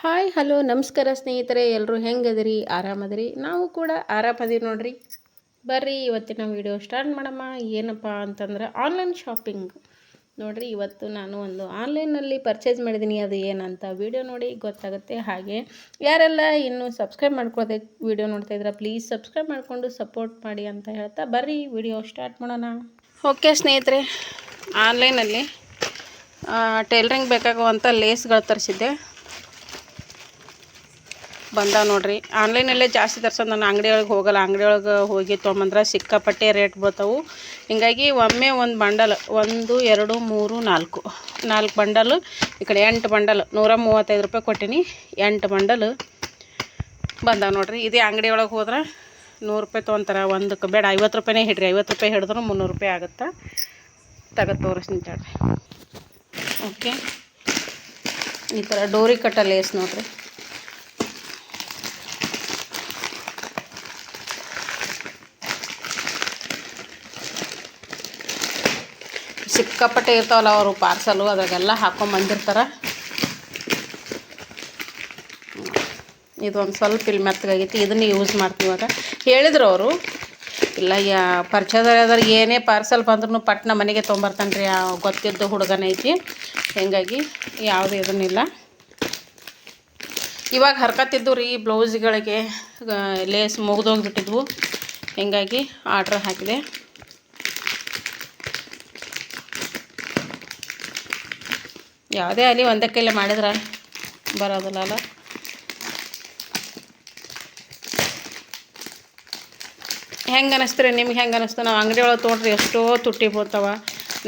Hi hello ನಮಸ್ಕಾರ ಸ್ನೇಹಿತರೆ ಎಲ್ಲರೂ ಹೆಂಗದಿರಿ? ಆರಾಮದಿರಿ? ನಾವು ಕೂಡ ಆರಾಮದಿರಿ ನೋಡ್ರಿ. ಬರ್ರಿ, ಇವತ್ತಿನ ವಿಡಿಯೋ ಸ್ಟಾರ್ಟ್ ಮಾಡಮ್ಮ. ಏನಪ್ಪ ಅಂತಂದ್ರೆ ಆನ್ಲೈನ್ ಶಾಪಿಂಗ್ ನೋಡ್ರಿ, ಇವತ್ತು ನಾನು ಒಂದು ಆನ್ಲೈನಲ್ಲಿ ಪರ್ಚೇಸ್ ಮಾಡಿದ್ದೀನಿ ಅದು ಏನಂತ ವಿಡಿಯೋ ನೋಡಿ ಗೊತ್ತಾಗುತ್ತೆ. ಹಾಗೆ, ಯಾರೆಲ್ಲ ಇನ್ನೂ ಸಬ್ಸ್ಕ್ರೈಬ್ ಮಾಡ್ಕೊಳ್ದೆ ವಿಡಿಯೋ ನೋಡ್ತಾ ಇದ್ರೆ ಪ್ಲೀಸ್ ಸಬ್ಸ್ಕ್ರೈಬ್ ಮಾಡಿಕೊಂಡು ಸಪೋರ್ಟ್ ಮಾಡಿ ಅಂತ ಹೇಳ್ತಾ ಬರ್ರಿ ವಿಡಿಯೋ ಸ್ಟಾರ್ಟ್ ಮಾಡೋಣ. ಓಕೆ ಸ್ನೇಹಿತರೆ ಆನ್ಲೈನಲ್ಲಿ ಟೈಲರಿಂಗ್ ಬೇಕಾಗುವಂಥ ಲೇಸ್ಗಳು ತರಿಸಿದ್ದೆ. ಬಂದಾವ ನೋಡ್ರಿ. ಆನ್ಲೈನಲ್ಲೇ ಜಾಸ್ತಿ ತರ್ಸೋದು ನಾನು ಅಂಗಡಿ ಒಳಗೆ ಹೋಗಲ್ಲ. ಅಂಗಡಿ ಒಳಗೆ ಹೋಗಿ ತೊಗೊಂಬಂದ್ರೆ ಸಿಕ್ಕಾಪಟ್ಟೆ ರೇಟ್ ಬೀಳ್ತಾವು. ಹಿಂಗಾಗಿ ಒಮ್ಮೆ ಒಂದು ಬಂಡಲ್, ಒಂದು, ಎರಡು, ಮೂರು, ನಾಲ್ಕು. ನಾಲ್ಕು ಬಂಡಲ್, ಈ ಕಡೆ ಎಂಟು ಬಂಡಲ್, ನೂರ ಮೂವತ್ತೈದು ರೂಪಾಯಿ ಕೊಟ್ಟೀನಿ. ಎಂಟು ಬಂಡಲ್ ಬಂದಾವ ನೋಡ್ರಿ. ಇದೇ ಅಂಗಡಿ ಒಳಗೆ ಹೋದ್ರೆ ನೂರು ರೂಪಾಯಿ ತೊಗೊಂತಾರೆ. ಒಂದಕ್ಕೆ ಬೇಡ, ಐವತ್ತು ರೂಪಾಯಿನೇ ಹಿಡ್ರಿ. ಐವತ್ತು ರೂಪಾಯಿ ಹಿಡಿದ್ರು ಮುನ್ನೂರು ರೂಪಾಯಿ ಆಗುತ್ತೆ. ತಗ ತೋರಿಸ್ತೀನಿ ಓಕೆ. ಈ ಥರ ಡೋರಿ ಕಟ್ಟ ಲೇಸ್ ನೋಡ್ರಿ. ಸಿಕ್ಕಾಪಟ್ಟೆ ಇರ್ತಾವಲ್ಲ ಅವರು ಪಾರ್ಸಲು ಅದಾಗೆಲ್ಲ ಹಾಕೊಂಬಂದಿರ್ತಾರೆ ಬಂದಿರ್ತಾರೆ. ಇದೊಂದು ಸ್ವಲ್ಪ ಇಲ್ಲಿ ಮೆತ್ತಗಾಗೈತಿ, ಇದನ್ನು ಯೂಸ್ ಮಾಡ್ತೀವಿ ಇವಾಗ. ಹೇಳಿದ್ರು ಅವರು, ಇಲ್ಲ, ಯಾ, ಪರಿಚಯದವ್ರು ಏನೇ ಪಾರ್ಸಲ್ ಬಂದ್ರೂ ಪಟ್ನ ಮನೆಗೆ ತೊಗೊಂಬರ್ತಾನೆ ರೀ ಗೊತ್ತಿದ್ದು ಹುಡುಗನ ಐತಿ. ಹೀಗಾಗಿ ಯಾವುದೂ ಇದನ್ನಿಲ್ಲ. ಇವಾಗ ಹರ್ಕತ್ತಿದ್ದು ರೀ ಬ್ಲೌಸ್ಗಳಿಗೆ ಲೇಸ್ ಮುಗಿದೋಗ್ಬಿಟ್ಟಿದ್ವು. ಹೀಗಾಗಿ ಆರ್ಡ್ರ್ ಹಾಕಿದೆ. ಯಾವುದೇ ಆಗಲಿ ಒಂದೇ ಕೈಲಿ ಮಾಡಿದ್ರೆ ಬರೋದಿಲ್ಲ ಅಲ್ಲ? ಹೆಂಗೆ ಅನ್ನಿಸ್ತೀರಿ ನಿಮ್ಗೆ ಹೆಂಗೆ ಅನ್ನಿಸ್ತು ನಾವು ಅಂಗಡಿ ಒಳಗೆ ತೊಗೊಂಡ್ರಿ ಎಷ್ಟೋ ತುಟ್ಟಿ ಬೀಳ್ತಾವ.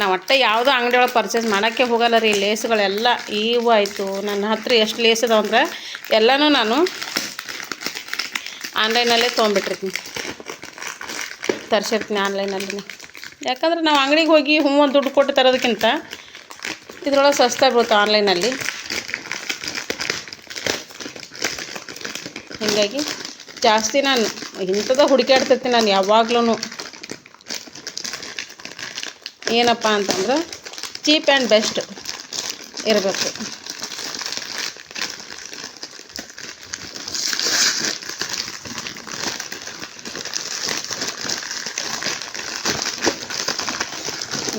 ನಾವು ಒಟ್ಟು ಯಾವುದೋ ಅಂಗಡಿ ಒಳಗೆ ಪರ್ಚೇಸ್ ಮಾಡೋಕ್ಕೆ ಹೋಗಲ್ಲ ರೀ ಲೇಸ್ಗಳೆಲ್ಲ ಈವು ಆಯಿತು. ನನ್ನ ಹತ್ರ ಎಷ್ಟು ಲೇಸ್ ಇದಾವೆ ಅಂದ್ರೆ, ಎಲ್ಲನೂ ನಾನು ಆನ್ಲೈನಲ್ಲೇ ತೊಗೊಂಬಿಟ್ಟಿರ್ತೀನಿ ತರಿಸಿರ್ತೀನಿ ಆನ್ಲೈನಲ್ಲಿ ಯಾಕಂದ್ರೆ ನಾವು ಅಂಗಡಿಗೆ ಹೋಗಿ ಒಂದು ದುಡ್ಡು ಕೊಟ್ಟು ತರೋದಕ್ಕಿಂತ ಇದ್ರೊಳಗೆ ಸಸ್ತಾ ಬೀಳುತ್ತೆ ಆನ್ಲೈನಲ್ಲಿ. ಹೀಗಾಗಿ ಜಾಸ್ತಿ ನಾನು ಇಂಥದ್ದು ಹುಡುಕಾಡ್ತಿರ್ತೀನಿ ನಾನು ಯಾವಾಗ್ಲೂ ಏನಪ್ಪ ಅಂತಂದ್ರೆ ಚೀಪ್ ಆ್ಯಂಡ್ ಬೆಸ್ಟ್ ಇರಬೇಕು.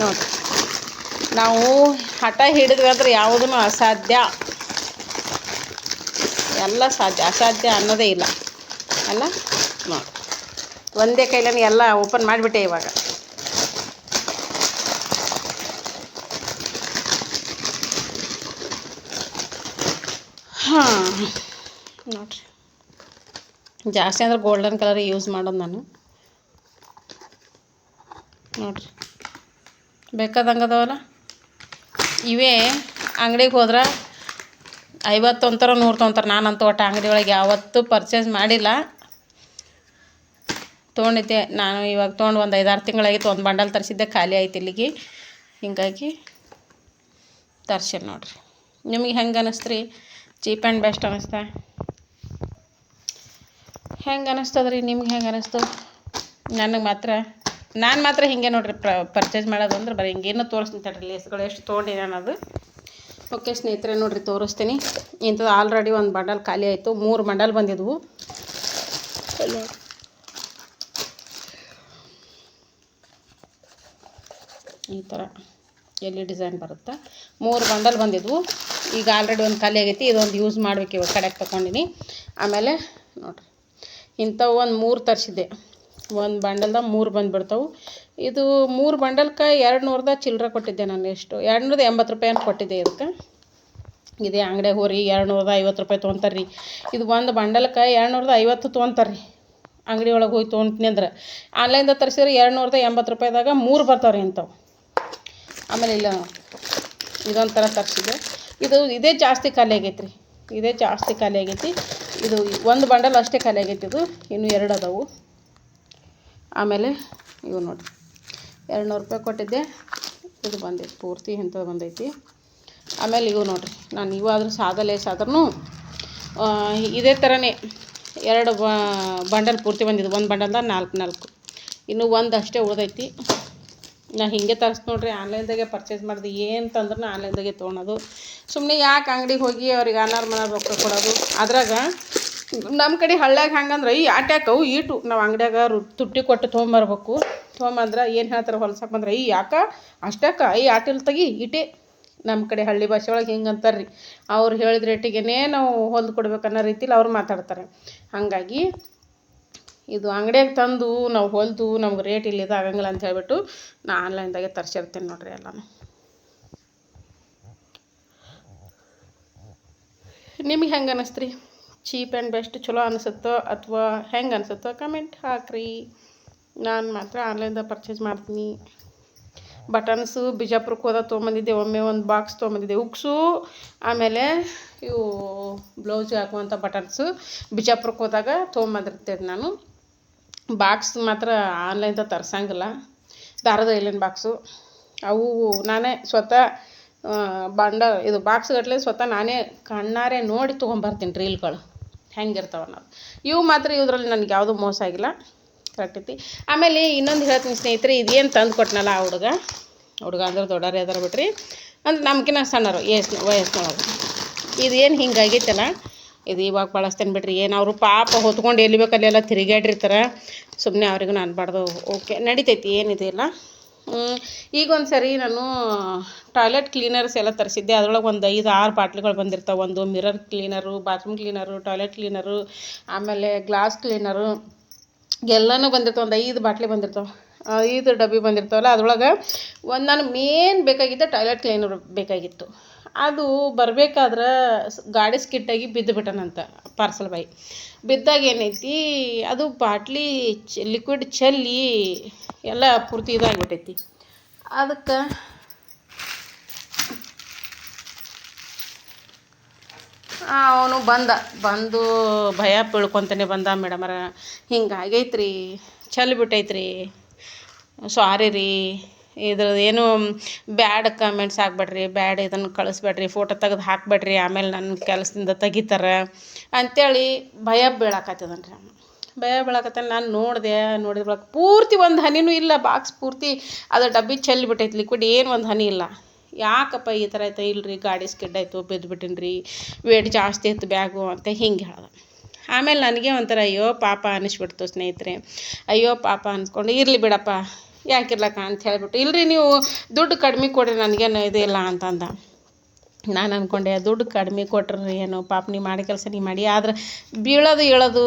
ನೋಡಿ, ನಾವು ಹಠ ಹಿಡಿದ್ವಿ ಅಂದ್ರೆ ಯಾವುದೂ ಅಸಾಧ್ಯ? ಎಲ್ಲ ಸಾಧ್ಯ. ಅಸಾಧ್ಯ ಅನ್ನೋದೇ ಇಲ್ಲ. ಅಲ್ಲ? ನೋಡಿ ಒಂದೇ ಕೈಲೇ ಎಲ್ಲ ಓಪನ್ ಮಾಡಿಬಿಟ್ಟೆ ಇವಾಗ. ಹಾಂ. ನೋಡಿರಿ. ಜಾಸ್ತಿ ಅಂದ್ರೆ ಗೋಲ್ಡನ್ ಕಲರ್ ಯೂಸ್ ಮಾಡೋದು ನಾನು. ನೋಡಿರಿ. ಬೇಕಾದಂಗೆ ಅದಾವಲ್ಲ ಇವೇ ಅಂಗ್ಡಿಗೆ ಹೋದ್ರೆ ಐವತ್ತು ತೊಂತಾರೆ, ನೂರು ತೊಗೊಂತಾರೆ ನಾನಂತೂ ಒಟ್ಟು ಅಂಗಡಿ ಒಳಗೆ ಯಾವತ್ತೂ ಪರ್ಚೇಸ್ ಮಾಡಿಲ್ಲ. ತೊಗೊಂಡಿದ್ದೆ. ನಾನು ಇವಾಗ ತೊಗೊಂಡು ಒಂದು ಐದಾರು ತಿಂಗಳಾಗಿತ್ತು. ಒಂದು ಬಂಡಲ್ ತರಿಸಿದ್ದೆ. ಖಾಲಿ ಆಯ್ತು ಇಲ್ಲಿಗೆ. ಹಿಂಗಾಗಿ ತರ್ಸೇನೆ ನೋಡಿರಿ. ನಿಮಗೆ ಹೆಂಗೆ ಅನ್ನಿಸ್ತು ರೀ ಚೀಪ್ ಆ್ಯಂಡ್ ಬೆಸ್ಟ್ ಅನ್ನಿಸ್ತಾ ಹೆಂಗೆ ಅನಿಸ್ತದ್ರಿ? ನಿಮ್ಗೆ ಹೆಂಗೆ ಅನ್ನಿಸ್ತು ನನಗೆ ಮಾತ್ರ ನಾನು ಮಾತ್ರ ಹಿಂಗೆ ನೋಡಿರಿ ಪ್ರ ಪರ್ಚೇಸ್ ಮಾಡೋದು ಅಂದ್ರೆ ಬರೀ ಹಿಂಗೇನು ತೋರಿಸ್ತೀನಿ ತಡ್ರಿ ಲೇಸ್ಗಳು ಎಷ್ಟು ತೊಗೊಂಡಿನಿ ಅನ್ನೋದು. ಓಕೆ ಸ್ನೇಹಿತರೆ, ನೋಡಿರಿ ತೋರಿಸ್ತೀನಿ. ಇಂಥದ್ದು ಆಲ್ರೆಡಿ ಒಂದು ಬಂಡಲ್ ಖಾಲಿ ಆಯಿತು. ಮೂರು ಬಂಡಲ್ ಬಂದಿದ್ವು. ಈ ಥರ ಎಲ್ಲಿ ಡಿಸೈನ್ ಬರುತ್ತೆ? ಮೂರು ಬಂಡಲ್ ಬಂದಿದ್ವು. ಈಗ ಆಲ್ರೆಡಿ ಒಂದು ಖಾಲಿ ಆಗೈತಿ. ಇದೊಂದು ಯೂಸ್ ಮಾಡ್ಬೇಕು ಇವಾಗ. ಕಡೆಗೆ ತಗೊಂಡಿನಿ. ಆಮೇಲೆ ನೋಡಿರಿ, ಇಂಥವು ಒಂದು ಮೂರು ತರಿಸಿದ್ದೆ. ಒಂದು ಬಂಡಲ್ದಾಗ ಮೂರು ಬಂದುಬಿಡ್ತಾವೆ. ಇದು ಮೂರು ಬಂಡಲ್ಕ ಎರಡು ನೂರದ ಚಿಲ್ಲರೆ ಕೊಟ್ಟಿದ್ದೆ ನಾನು ಎಷ್ಟು ಎರಡು ನೂರದ ಎಂಬತ್ತು ರೂಪಾಯಿ ಅಂತ ಕೊಟ್ಟಿದ್ದೆ ಇದಕ್ಕೆ. ಇದೇ ಅಂಗಡಿಯಾಗ ಹೋಗ್ರಿ ಎರಡು ನೂರದ ಐವತ್ತು ರೂಪಾಯಿ ತೊಗೊಂತಾರೆ ಇದು ಒಂದು ಬಂಡಲ್ಕ ಎರಡು ನೂರದ ಐವತ್ತು ತೊಗೊಂತಾರೆ ರೀ ಅಂಗಡಿ ಒಳಗೆ ಹೋಗಿ ತೊಗೊಂಡ್ನಿ ಅಂದ್ರೆ. ಆನ್ಲೈನ್ದಾಗ ತರಿಸಿದ್ರೆ ಎರಡು ನೂರದ ಎಂಬತ್ತು ರೂಪಾಯಿದಾಗ ಮೂರು ಬರ್ತಾವೆ ರೀ ಇಂಥವು ಆಮೇಲೆ ಇಲ್ಲ ಇದೊಂದು ಥರ ಇದು ಇದೇ ಜಾಸ್ತಿ ಖಾಲಿ ಆಗೈತೆ ರೀ ಇದೇ ಜಾಸ್ತಿ ಖಾಲಿ ಆಗೈತಿ. ಇದು ಒಂದು ಬಂಡಲ್ ಅಷ್ಟೇ ಖಾಲಿ ಆಗೈತಿ ಇದು. ಇನ್ನು ಎರಡು ಅದಾವು. ಆಮೇಲೆ ಇವು ನೋಡಿ. ಎರಡು ನೂರು ರೂಪಾಯಿ ಕೊಟ್ಟಿದ್ದೆ. ಇದು ಬಂದೈತಿ ಪೂರ್ತಿ ಇಂಥದ್ದು ಬಂದೈತಿ. ಆಮೇಲೆ ಇವು ನೋಡಿರಿ. ನಾನು ಇವಾದರೂ ಸಾದಾ ಲೇಸ್ ಆದ್ರೂ ಇದೇ ಥರನೇ ಎರಡು ಬಂಡಲ್ ಪೂರ್ತಿ ಬಂದಿದ್ದು ಒಂದು ಬಂಡಲ್ದಾಗ ನಾಲ್ಕು ನಾಲ್ಕು. ಇನ್ನು ಒಂದು ಅಷ್ಟೇ ಉಳಿದೈತಿ. ನಾ ಹಿಂಗೆ ತರಿಸ್ ನೋಡ್ರಿ, ಆನ್ಲೈನ್ದಾಗೆ ಪರ್ಚೇಸ್ ಮಾಡಿದೆ. ಏನು ತಂದ್ರೂ ಆನ್ಲೈನ್ದಾಗೆ ತೊಗೊಳೋದು. ಸುಮ್ಮನೆ ಯಾಕೆ ಅಂಗಡಿಗೆ ಹೋಗಿ ಅವ್ರಿಗೆ ಅನಾರ್ ಮನಾರ್ ರೊಕ್ಕ ಕೊಡೋದು? ಅದ್ರಾಗ ನಮ್ಮ ಕಡೆ ಹಳ್ಳ್ಯಾಗ ಹಂಗಂದ್ರೆ ಈ ಆಟ್ಯಾಕವು ಈಟು. ನಾವು ಅಂಗಡ್ಯಾಗ ರು, ತುಟ್ಟಿ ಕೊಟ್ಟು ತೊಗೊಂಬರ್ಬೇಕು. ತೊಗೊಂಬಂದ್ರೆ ಏನು ಹೇಳ್ತಾರೆ ಹೊಲ್ಸಕ್ಕೆ ಬಂದ್ರೆ ಈ ಯಾಕ? ಅಷ್ಟಾಕ ಈ ಆಟಿಲ್ ತೆಗಿ, ಈಟೆ. ನಮ್ಮ ಕಡೆ ಹಳ್ಳಿ ಭಾಷೆ ಒಳಗೆ ಹಿಂಗೆ ಅಂತಾರೆ ರೀ ಅವ್ರು ಹೇಳಿದ ರೇಟಿಗೆ ನಾವು ಹೊಲ್ದು ಕೊಡ್ಬೇಕು ಅನ್ನೋ ರೀತಿಲಿ ಅವ್ರು ಮಾತಾಡ್ತಾರೆ. ಹಾಗಾಗಿ ಇದು ಅಂಗಡಿಯಾಗ ತಂದು ನಾವು ಹೊಲ್ದು ನಮ್ಗೆ ರೇಟ್ ಇಲ್ಲಿ ಇದು ಆಗಂಗಿಲ್ಲ ಅಂತ ಹೇಳ್ಬಿಟ್ಟು ನಾ ಆನ್ಲೈನ್ದಾಗೆ ತರ್ಸಿರ್ತೀನಿ ನೋಡಿರಿ ಎಲ್ಲನೂ. ನಿಮಗೆ ಹೆಂಗೆ ಅನ್ನಿಸ್ತು ರೀ ಚೀಪ್ ಆ್ಯಂಡ್ ಬೆಸ್ಟ್ ಚಲೋ ಅನಿಸುತ್ತೋ ಅಥವಾ ಹೆಂಗೆ ಅನಿಸುತ್ತೋ ಕಮೆಂಟ್ ಹಾಕ್ರಿ. ನಾನು ಮಾತ್ರ ಆನ್ಲೈನ್ದಾಗ ಪರ್ಚೇಸ್ ಮಾಡ್ತೀನಿ. ಬಟನ್ಸು ಬಿಜಾಪುರಕ್ಕೆ ಹೋದಾಗ ತೊಗೊಂಬಂದಿದ್ದೆ, ಒಮ್ಮೆ ಒಂದು ಬಾಕ್ಸ್ ತೊಗೊಂಬಂದಿದ್ದೆ. ಉಕ್ಸು, ಆಮೇಲೆ ಇವು ಬ್ಲೌಸ್ಗೆ ಹಾಕುವಂಥ ಬಟನ್ಸು ಬಿಜಾಪುರಕ್ಕೆ ಹೋದಾಗ ತೊಗೊಂಬಂದಿರ್ತೇನೆ ನಾನು. ಬಾಕ್ಸ್ ಮಾತ್ರ ಆನ್ಲೈನ್ದಾಗ ತರ್ಸಂಗಿಲ್ಲ. ದಾರದ ಇಲ್ಲಿನ ಬಾಕ್ಸು. ಅವು ನಾನೇ ಸ್ವತಃ ಬಂಡ, ಇದು ಬಾಕ್ಸ್ ಗಟ್ಟಲೆ ಸ್ವತಃ ನಾನೇ ಕಣ್ಣಾರೆ ನೋಡಿ ತೊಗೊಂಬರ್ತೀನಿ ರೀಲ್ಗಳು. ಹೆಂಗಿರ್ತಾವೆ ಅನ್ನೋದು. ಇವು ಮಾತ್ರ ಇದ್ರಲ್ಲಿ ನನಗೆ ಯಾವುದು ಮೋಸ ಆಗಿಲ್ಲ. ಕರೆಕ್ಟ್ ಐತಿ. ಆಮೇಲೆ ಇನ್ನೊಂದು ಹೇಳ್ತೀನಿ ಸ್ನೇಹಿತರೆ, ಇದೇನು ತಂದು ಕೊಟ್ಟನಲ್ಲ ಆ ಹುಡುಗ? ಹುಡುಗ ಅಂದ್ರೆ ದೊಡ್ಡವ್ರು ಅದಾರ ಬಿಡ್ರಿ ಅಂದ್ರೆ ನಮ್ಕಿನ್ನ ಸಣ್ಣರು, ವಯಸ್ಸು ವಯಸ್ಸಿನೊಳಗೆ ಇದೇನು ಹಿಂಗಾಗೈತಲ್ಲ? ಇದು ಇವಾಗ ಬಳಸ್ತೇನೆ ಬಿಡ್ರಿ ಏನು ಅವರು ಪಾಪ ಹೊತ್ಕೊಂಡು ಎಲ್ಲಿ ಬೇಕು ಎಲ್ಲ ತಿರುಗಾಡಿರ್ತಾರೆ ಸುಮ್ಮನೆ ಅವ್ರಿಗೂ ಅನ್ಬಾರ್ದು ಓಕೆ, ನಡಿತೈತಿ ಏನಿದೆಯಲ್ಲ ಈಗ ಒಂದು ಸರಿ ನಾನು ಟಾಯ್ಲೆಟ್ ಕ್ಲೀನರ್ಸ್ ಎಲ್ಲ ತರಿಸಿದ್ದೆ. ಅದ್ರೊಳಗೆ ಒಂದು ಐದು, ಆರು ಬಾಟ್ಲಿಗಳು ಬಂದಿರ್ತಾವೆ. ಒಂದು mirror cleaner bathroom cleaner toilet cleaner ಆಮೇಲೆ ಗ್ಲಾಸ್ ಕ್ಲೀನರು ಎಲ್ಲನೂ ಬಂದಿರ್ತಾವೆ. ಒಂದು ಐದು ಬಾಟ್ಲಿ ಬಂದಿರ್ತಾವೆ. ಐದು ಡಬ್ಬಿ ಬಂದಿರ್ತಾವಲ್ಲ, ಅದ್ರೊಳಗೆ ಒಂದು ನಾನು ಮೇನ್ ಬೇಕಾಗಿದ್ದ ಟಾಯ್ಲೆಟ್ ಕ್ಲೀನರ್ ಬೇಕಾಗಿತ್ತು. ಅದು ಬರ್ಬೇಕಾದ್ರೆ ಗಾಡಿ ಸ್ಕಿಟ್ಟಾಗಿ ಬಿದ್ದು ಬಿಟ್ಟನಂತ ಪಾರ್ಸಲ್ ಬಾಯ್. ಬಿದ್ದಾಗ ಏನೈತಿ, ಅದು ಬಾಟ್ಲಿ ಚ ಲಿಕ್ವಿಡ್ ಚೆಲ್ಲಿ ಎಲ್ಲ ಪೂರ್ತಿ ಇದಾಗ್ಬಿಟ್ಟೈತಿ. ಅದಕ್ಕೆ ಅವನು ಬಂದ, ಬಂದು ಭಯ ಪೀಳ್ಕೊತಾನೆ ಬಂದ ಮೇಡಮರ ಹಿಂಗಾಗೈತೆ ರೀ ಚೆಲ್ಲಿ ಬಿಟ್ಟೈತ್ರಿ ಸಾರಿ ರೀ ಇದ್ರದ್ದು ಏನು ಬ್ಯಾಡ್ ಕಮೆಂಟ್ಸ್ ಹಾಕಬೇಡ್ರಿ ಬ್ಯಾಡ್ ಇದನ್ನು ಕಳಿಸ್ಬೇಡ್ರಿ ಫೋಟೋ ತೆಗ್ದು ಹಾಕಬೇಡ್ರಿ, ಆಮೇಲೆ ನನ್ನ ಕೆಲಸದಿಂದ ತೆಗಿತಾರೆ. ಅಂಥೇಳಿ ಭಯ ಬೀಳಾಕತ್ತದನ್ ರೀ ಭಯ ಬೀಳಾಕತ್ತಾನ ನಾನು ನೋಡಿದೆ, ನೋಡಿದ ಪೂರ್ತಿ ಒಂದು ಹನಿನೂ ಇಲ್ಲ ಬಾಕ್ಸ್ ಪೂರ್ತಿ ಅದು ಡಬ್ಬಿ ಚೆಲ್ಲಿ ಬಿಟ್ಟೈತಿ ಲಿಕ್ವಿಡ್ ಏನು ಒಂದು ಹನಿ ಇಲ್ಲ. ಯಾಕಪ್ಪ ಈ ಥರ ಆಯ್ತು? ಇಲ್ರಿ, ಗಾಡಿ ಸ್ಕಿಡ್ ಆಯಿತು, ಬಿದ್ದು ಬಿಟ್ಟಿನಿ ರೀ ವೇಟ್ ಜಾಸ್ತಿ ಇತ್ತು ಬ್ಯಾಗು ಅಂತ ಹಿಂಗೆ ಹೇಳ್ದೆ. ಆಮೇಲೆ ನನಗೆ ಒಂಥರ ಅಯ್ಯೋ ಪಾಪ ಅನ್ನಿಸ್ಬಿಡ್ತು ಸ್ನೇಹಿತರೆ. ಅಯ್ಯೋ ಪಾಪ ಅನ್ಸ್ಕೊಂಡು ಇರಲಿ ಬಿಡಪ್ಪ. ಯಾಕಿರ್ಲಕ್ಕ ಅಂತ ಹೇಳ್ಬಿಟ್ಟು. ಇಲ್ರಿ ನೀವು ದುಡ್ಡು ಕಡಿಮೆ ಕೊಡ್ರಿ, ನನಗೇನು ಇದಿಲ್ಲ ಅಂತಂದ. ನಾನು ಅಂದ್ಕೊಂಡೆ ದುಡ್ಡು ಕಡಿಮೆ ಕೊಟ್ರಿ ಏನು, ಪಾಪ ನೀ ಮಾಡಿ ಕೆಲಸ ನೀ ಮಾಡಿ, ಆದ್ರೆ ಬೀಳೋದು ಇಳೋದು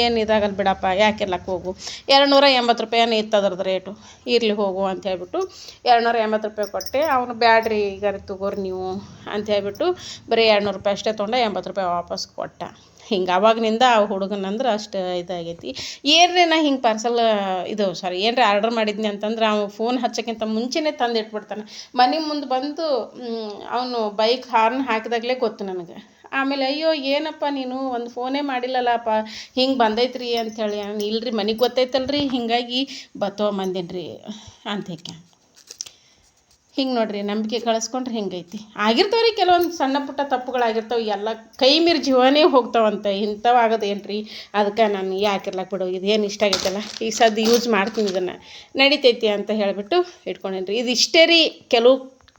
ಏನು ಇದಾಗಲ್ಲ ಬಿಡಪ್ಪ, ಯಾಕಿರ್ಲಕ್ಕೆ ಹೋಗು. ಎರಡು ನೂರ ಎಂಬತ್ತು ರೂಪಾಯಿ ಇತ್ತು ಅದ್ರದ್ದು ರೇಟು? ಇರಲಿ ಹೋಗು ಅಂತ ಹೇಳ್ಬಿಟ್ಟು ಎರಡು ನೂರ ಎಂಬತ್ತು ರೂಪಾಯಿ ಕೊಟ್ಟೆ. ಅವನು ಬ್ಯಾಡ್ರಿ ಈಗ ತಗೋರಿ ನೀವು ಅಂತ ಹೇಳ್ಬಿಟ್ಟು ಬರೀ ಎರಡು ನೂರು ರೂಪಾಯಿ ಅಷ್ಟೇ ತೊಗೊಂಡೆ ಎಂಬತ್ತು ರೂಪಾಯಿ ವಾಪಸ್ ಕೊಟ್ಟ. ಹಿಂಗೆ ಅವಾಗ್ನಿಂದ ಆ ಹುಡುಗನಂದ್ರೆ ಅಷ್ಟು ಇದಾಗೈತಿ. ಏನ್ರಿ ನಾ ಹಿಂಗೆ ಪಾರ್ಸಲ್ ಇದು ಸಾರಿ ಏನರ ಆರ್ಡರ್ ಮಾಡಿದ್ನಿ ಅಂತಂದ್ರೆ ಅವನು ಫೋನ್ ಹಚ್ಚೋಕ್ಕಿಂತ ಮುಂಚೆನೇ ತಂದು ಇಟ್ಬಿಡ್ತಾನೆ ಮನೆ ಮುಂದೆ ಬಂದು ಅವನು ಬೈಕ್ ಹಾರ್ನ್ ಹಾಕಿದಾಗಲೇ ಗೊತ್ತು ನನಗೆ. ಆಮೇಲೆ ಅಯ್ಯೋ ಏನಪ್ಪ ನೀನು, ಒಂದು ಫೋನೇ ಮಾಡಿಲ್ಲಲ್ಲಪ್ಪ, ಹಿಂಗೆ ಬಂದೈತ್ರಿ ಅಂಥೇಳಿ ಇಲ್ರಿ ಮನೆಗೆ ಗೊತ್ತೈತಲ್ರಿ, ಹಿಂಗಾಗಿ ಬತ್ತೊಂಬಂದಿನಿ ರೀ ಅಂತ ಹೇಳಿ ಹಿಂಗೆ ನೋಡ್ರಿ, ನಂಬಿಕೆ ಕಳಿಸ್ಕೊಂಡ್ರೆ ಹಿಂಗೈತಿ? ಆಗಿರ್ತಾವ್ರಿ ಕೆಲವೊಂದು ಸಣ್ಣ ಪುಟ್ಟ ತಪ್ಪುಗಳಾಗಿರ್ತಾವೆ, ಎಲ್ಲ ಕೈ ಮೀರಿ ಜೀವನೇ ಹೋಗ್ತಾವಂತ. ಇಂಥವು ಆಗೋದೇನು ರೀ ಅದಕ್ಕೆ ನಾನು ಯಾಕಿರ್ಲಕ್ಕೆ ಬಿಡು, ಇದೇನು ಇಷ್ಟ ಆಗೈತಲ್ಲ? ಈಗ ಸದ್ದು ಯೂಸ್ ಮಾಡ್ತೀನಿ ಇದನ್ನು. ನಡಿತೈತಿ ಅಂತ ಹೇಳಿಬಿಟ್ಟು ಇಟ್ಕೊಂಡೇನಿ ರೀ ಇದು ಇಷ್ಟೇ ರೀ, ಕೆಲವು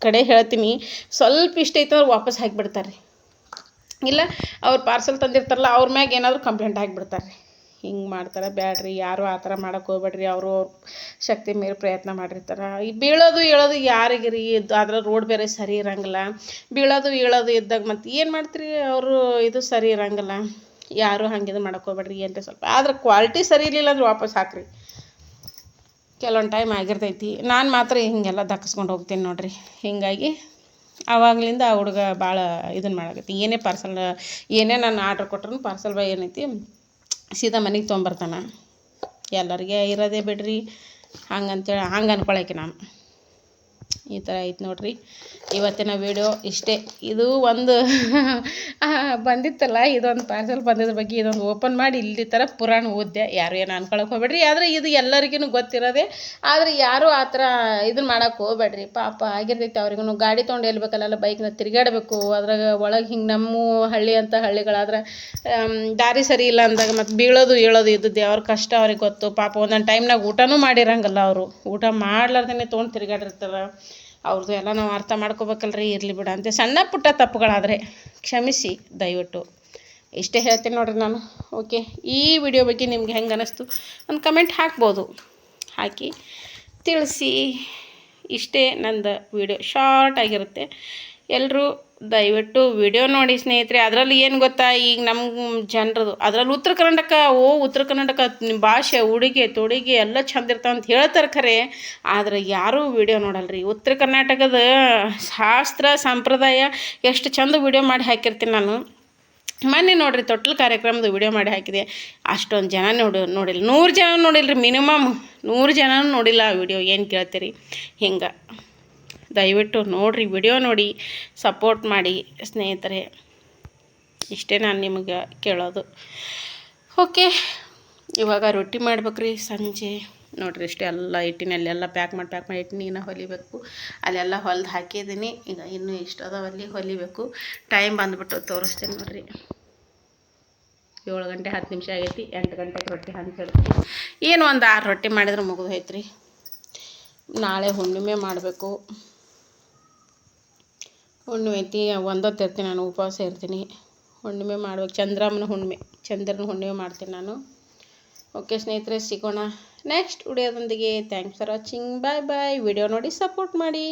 ಕಡೆ ಹೇಳ್ತೀನಿ. ಸ್ವಲ್ಪ ಇಷ್ಟ ಐತಂದ್ರೆ ವಾಪಸ್ ಹಾಕಿಬಿಡ್ತಾರೆ ರೀ ಇಲ್ಲ, ಅವ್ರು ಪಾರ್ಸೆಲ್ ತಂದಿರ್ತಾರಲ್ಲ, ಅವ್ರ ಮ್ಯಾಗ ಏನಾದರೂ ಕಂಪ್ಲೇಂಟ್ ಹಾಕಿಬಿಡ್ತಾರೆ ಹಿಂಗೆ ಮಾಡ್ತಾರೆ ಬ್ಯಾಡ್ರಿ, ಯಾರು ಆ ಥರ ಮಾಡಕ್ಕೆ ಹೋಗ್ಬೇಡ್ರಿ, ಅವರು ಅವ್ರ ಶಕ್ತಿ ಮೀರಿ ಪ್ರಯತ್ನ ಮಾಡಿರ್ತಾರೆ. ಈ ಬೀಳೋದು ಏಳೋದು ಯಾರಿಗೆ ರೀ, ಇದು ಅದ್ರ ರೋಡ್ ಬೇರೆ ಸರಿ ಇರಂಗಿಲ್ಲ. ಬೀಳೋದು ಏಳೋದು ಇದ್ದಾಗ ಮತ್ತು ಏನು ಮಾಡ್ತೀರಿ ಅವರು ಇದು ಸರಿ ಇರಂಗಿಲ್ಲ. ಯಾರು ಹಂಗೆ ಇದು ಮಾಡಕ್ಕೆ ಹೋಗ್ಬೇಡ್ರಿ ಏನಂತ ಸ್ವಲ್ಪ, ಆದ್ರೆ ಕ್ವಾಲಿಟಿ ಸರಿ ಇರಲಿಲ್ಲ ಅಂದ್ರೆ ವಾಪಸ್ ಹಾಕ್ರಿ. ಕೆಲವೊಂದು ಟೈಮ್ ಆಗಿರ್ತೈತಿ. ನಾನು ಮಾತ್ರ ಹಿಂಗೆಲ್ಲ ದಕ್ಕಿಸ್ಕೊಂಡು ಹೋಗ್ತೀನಿ ನೋಡ್ರಿ. ಹೀಗಾಗಿ ಆವಾಗಲಿಂದ ಆ ಹುಡುಗ ಭಾಳ ಇದನ್ನು ಮಾಡಕತ್ತಿ. ಏನೇ ಪಾರ್ಸಲ್ ಏನೇ ನಾನು ಆರ್ಡ್ರ್ ಕೊಟ್ರು ಪಾರ್ಸಲ್ ಬಾಯ್ ಏನೈತಿ ಸೀದಾ ಮನೆಗೆ ತೊಗೊಂಬರ್ತಾನೆ. ಎಲ್ಲರಿಗೆ ಇರೋದೇ ಬಿಡ್ರಿ. ಹಂಗಂತೇಳಿ ಹಂಗೆ ಅನ್ಕೊಳಕ್ಕೆ ನಾನು. ಈ ಥರ ಐತೆ ನೋಡಿರಿ. ಇವತ್ತಿನ ವಿಡಿಯೋ ಇಷ್ಟೇ. ಇದು ಒಂದು ಬಂದಿತ್ತಲ್ಲ, ಇದೊಂದು ಪಾರ್ಸೆಲ್ ಬಂದಿದ್ರ ಬಗ್ಗೆ ಇದೊಂದು ಓಪನ್ ಮಾಡಿ ಇಲ್ಲಿ ಥರ ಪುರಾಣ ಓದ್ದೆ. ಯಾರು ಏನು ಅನ್ಕೊಳಕ್ಕೆ ಹೋಗ್ಬೇಡ್ರಿ. ಆದರೆ ಇದು ಎಲ್ಲರಿಗೂ ಗೊತ್ತಿರೋದೆ. ಆದರೆ ಯಾರು ಆ ಥರ ಇದನ್ನ ಮಾಡಕ್ಕೆ ಹೋಗ್ಬೇಡ್ರಿ. ಪಾಪ ಆಗಿರ್ತೈತೆ ಅವ್ರಿಗೂ ಗಾಡಿ ತೊಗೊಂಡು ಹೇಳ್ಬೇಕಲ್ಲ ಬೈಕ್ನ ತಿರುಗಾಡಬೇಕು. ಅದ್ರಾಗ ಒಳಗೆ ಹಿಂಗೆ ನಮ್ಮ ಹಳ್ಳಿ ಅಂತ ಹಳ್ಳಿಗಳಾದ್ರೆ ದಾರಿ ಸರಿ ಇಲ್ಲ ಅಂದಾಗ ಮತ್ತು ಬೀಳೋದು ಹೇಳೋದು ಇದ್ದದ್ದು ಅವ್ರ ಕಷ್ಟ ಅವ್ರಿಗೆ ಗೊತ್ತು. ಪಾಪ ಒಂದೊಂದು ಟೈಮ್ನಾಗ ಊಟನೂ ಮಾಡಿರಂಗಲ್ಲ ಅವರು. ಊಟ ಮಾಡ್ಲಾರ್ದೇ ತೊಗೊಂಡು ತಿರುಗಾಡಿರ್ತಾರೆ. ಅವ್ರದ್ದು ಎಲ್ಲ ನಾವು ಅರ್ಥ ಮಾಡ್ಕೋಬೇಕಲ್ರಿ, ಇರಲಿ ಬಿಡ ಅಂತ. ಸಣ್ಣ ಪುಟ್ಟ ತಪ್ಪುಗಳಾದರೆ ಕ್ಷಮಿಸಿ, ದಯವಿಟ್ಟು. ಇಷ್ಟೇ ಹೇಳ್ತೀನಿ ನೋಡ್ರಿ ನಾನು. ಓಕೆ ಈ ವಿಡಿಯೋ ಬಗ್ಗೆ ನಿಮ್ಗೆ ಹೆಂಗೆ ಅನ್ನಿಸ್ತು ಒಂದು ಕಮೆಂಟ್ ಹಾಕ್ಬೋದು. ಹಾಕಿ ತಿಳಿಸಿ. ಇಷ್ಟೇ ನಂದು ವಿಡಿಯೋ ಶಾರ್ಟ್ ಆಗಿರುತ್ತೆ. ಎಲ್ಲರೂ ದಯವಿಟ್ಟು ವಿಡಿಯೋ ನೋಡಿ ಸ್ನೇಹಿತರೆ, ಅದರಲ್ಲಿ ಏನು ಗೊತ್ತಾ? ಈಗ ನಮ್ಮ ಜನರದು, ಅದರಲ್ಲಿ ಉತ್ತರ ಕರ್ನಾಟಕ, ಓ ಉತ್ತರ ಕರ್ನಾಟಕ ಭಾಷೆ, ಉಡುಗೆ, ತೊಡುಗೆ ಎಲ್ಲ ಚಂದ ಅಂತ ಹೇಳ್ತಾರೆ ಖರೆ. ಆದರೆ ಯಾರೂ ವಿಡಿಯೋ ನೋಡಲ್ರಿ. ಉತ್ತರ ಕರ್ನಾಟಕದ ಶಾಸ್ತ್ರ, ಸಂಪ್ರದಾಯ ಎಷ್ಟು ಚಂದ ವಿಡಿಯೋ ಮಾಡಿ ಹಾಕಿರ್ತೀನಿ ನಾನು. ಮೊನ್ನೆ ನೋಡ್ರಿ, ತೊಟ್ಲು ಕಾರ್ಯಕ್ರಮದ ವಿಡಿಯೋ ಮಾಡಿ ಹಾಕಿದೆ. ಅಷ್ಟೊಂದು ಜನ ನೋಡಿ ನೋಡಿಲ್ಲ ನೂರು ಜನ ನೋಡಿಲ್ಲ ರೀ ಮಿನಿಮಮ್ ನೂರು ಜನ ನೋಡಿಲ್ಲ ಆ ವಿಡಿಯೋ, ಏನು ಕೇಳ್ತೀರಿ? ಹಿಂಗೆ. ದಯವಿಟ್ಟು ನೋಡಿರಿ ವಿಡಿಯೋ ನೋಡಿ ಸಪೋರ್ಟ್ ಮಾಡಿ ಸ್ನೇಹಿತರೆ. ಇಷ್ಟೇ ನಾನು ನಿಮಗೆ ಕೇಳೋದು. ಓಕೆ ಇವಾಗ ರೊಟ್ಟಿ ಮಾಡ್ಬೇಕ್ರಿ ಸಂಜೆ. ನೋಡಿರಿ ಇಷ್ಟೇ ಎಲ್ಲ ಹಿಟ್ಟಿನಲ್ಲೆಲ್ಲ ಪ್ಯಾಕ್ ಮಾಡಿ ಪ್ಯಾಕ್ ಮಾಡಿ, ಹಿಟ್ಟಿನ ಹೊಲಿಬೇಕು. ಅಲ್ಲೆಲ್ಲ ಹೊಲ್ದು ಹಾಕಿದ್ದೀನಿ. ಈಗ ಇನ್ನೂ ಇಷ್ಟು ಅದಾವಲ್ಲಿ ಹೊಲಿಬೇಕು. ಟೈಮ್ ಬಂದ್ಬಿಟ್ಟು ತೋರಿಸ್ತೀನಿ ನೋಡಿರಿ. ಏಳು ಗಂಟೆ ಹತ್ತು ನಿಮಿಷ ಆಗೈತಿ, ಎಂಟು ಗಂಟೆಗೆ ರೊಟ್ಟಿ ಹಂಚಿಡ್ತೀನಿ ಏನು ಒಂದು ಆರು ರೊಟ್ಟಿ ಮಾಡಿದ್ರೆ ಮುಗಿದು ಹೋಯ್ತು ನಾಳೆ ಹುಣ್ಣಿಮೆ ಮಾಡಬೇಕು. ಹುಣ್ಣಿಮೆ ಐತಿ, ಒಂದೊತ್ತು ಇರ್ತೀನಿ ನಾನು, ಉಪವಾಸ ಇರ್ತೀನಿ. ಹುಣ್ಣಿಮೆ ಮಾಡ್ಬೇಕು, ಚಂದ್ರಮ್ಮನ ಹುಣ್ಣಿಮೆ, ಚಂದ್ರನ ಹುಣ್ಣಿಮೆ ಮಾಡ್ತೀನಿ ನಾನು. ಓಕೆ ಸ್ನೇಹಿತರೆ, ಸಿಗೋಣ next ವಿಡಿಯೋದೊಂದಿಗೆ thanks for watching bye bye video ನೋಡಿ ಸಪೋರ್ಟ್ ಮಾಡಿ.